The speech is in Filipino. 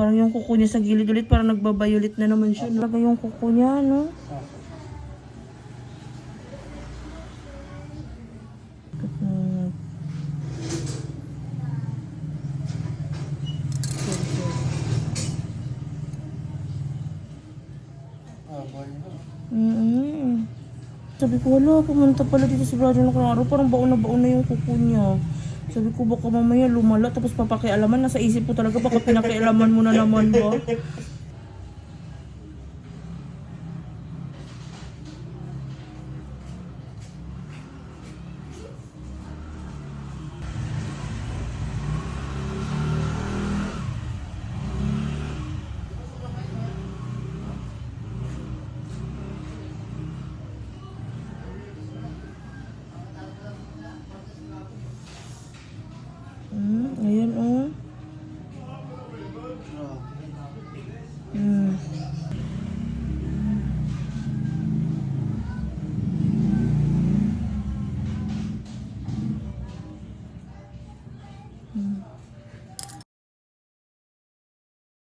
Parang yung kuko niya sa gilid ulit, parang nagbabayulit na naman siya. Talaga yung kuko niya, no? Hmm. Mm Sabi ko, wala, pumunta pala dito si brother ng araw. Parang baon na baon na yung kuko niya. Sabi ko, baka mamaya lumala, tapos papakialaman. Nasa isip ko talaga, baka pinakialaman mo na naman ba? 嗯。